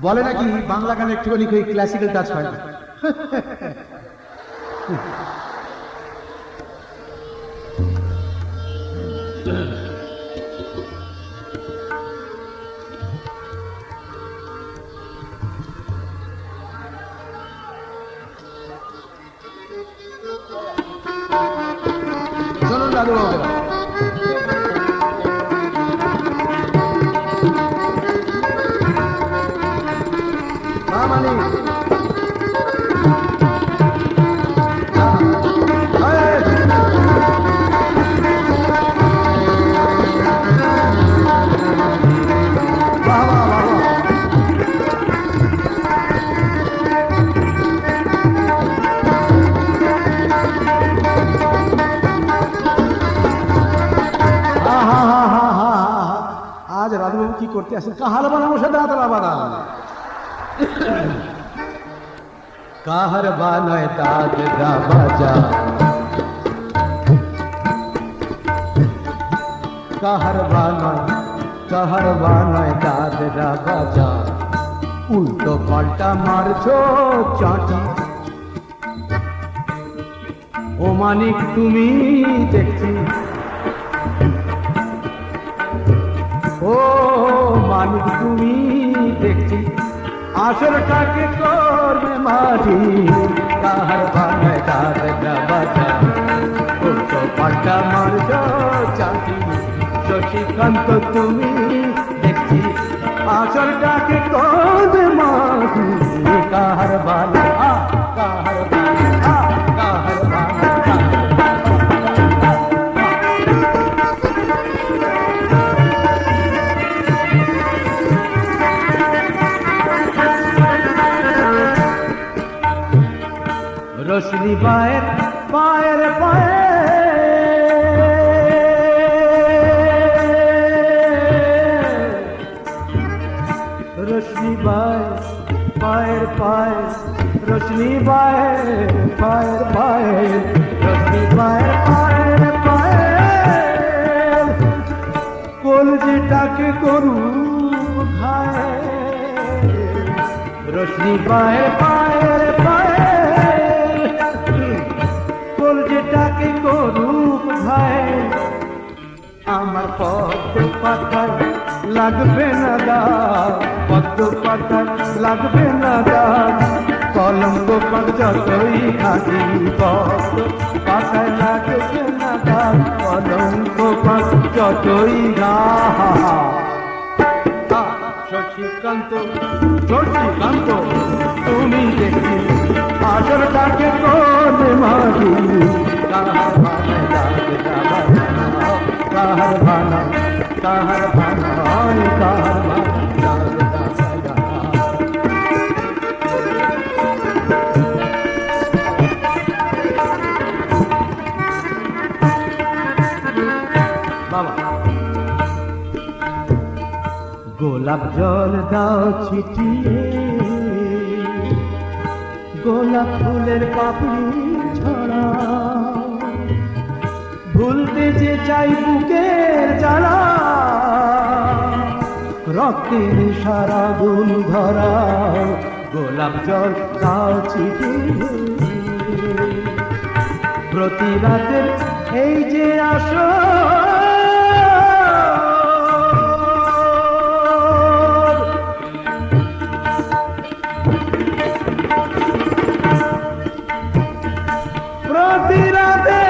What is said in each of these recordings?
বলে নাকি বাংলা গানে একটুখানি ওই ক্লাসিক্যাল টাচ হয় না? দাদু বাবুরা আহাহাহাহা। আজ রাধবাবু কি করতে আসেন কাহার বানাবো সাথে আতলা বাদাম কাহার বানায় দাদ দা বাজা কাহার বানায় কাহার বানায় দাদ দা বাজা উল্টো পাল্টা মারছো চাটি ও মানিক, তুমি দেখছি। ও মানিক, তুমি দেখছি। আসরটাকে করবে মাঝি? তাহার বানায় তার বাজা উল্টো পাল্টা চাটি শশীকান্ত, তুমি দেখছি আসরটাকে করবে রশনি পায়ের পায়ের। পায়ে রশনি পায়ের পায়ের পায়ে রশনি পায়ের পায়ের পায়ে রশনি পায়ের পায়ের পায়ে। কলজিটাকে খায় রশ্মি পায়ের পায়ের আমার পদ্ম পাতায় লাগবে না দাগ পদ্ম পাতায় লাগবে না দাগ কলঙ্ক পাক যতই খাটি পদ্ম পাতায় লাগবে না দাগ কলঙ্ক পাক যতই ঘা শশীকান্ত শশীকান্ত, তুমি দেখি আসরটাকে কোনে মারি ভানা যাবে যাবা কাহার ভানা কাহার ভানা কাহার গোলাপ জল দাও ছিটিয়ে গোলাপ ফুলের পাপড়ি ছড়া ভুলতে যে চাই বুকের জ্বালা রক্তের সারা গুণ ধরা, গোলাপ জল দাও ছিটিয়ে প্রতি রাতের এই যে আসো প্রতি রাতে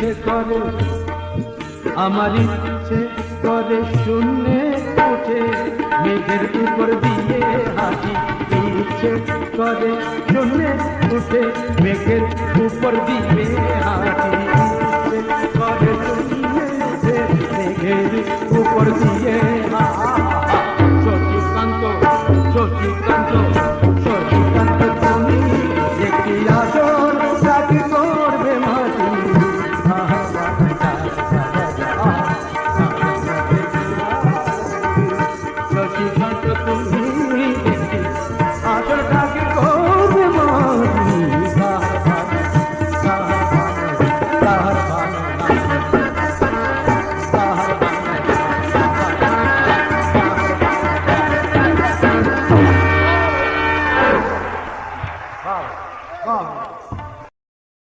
ইচ্ছে করে, আমার ইচ্ছে করে শূন্যে উঠে, মেঘের উপর দিয়ে হাঁটি ইচ্ছে করে শূন্যে উঠে, মেঘের উপর দিয়ে হাঁটি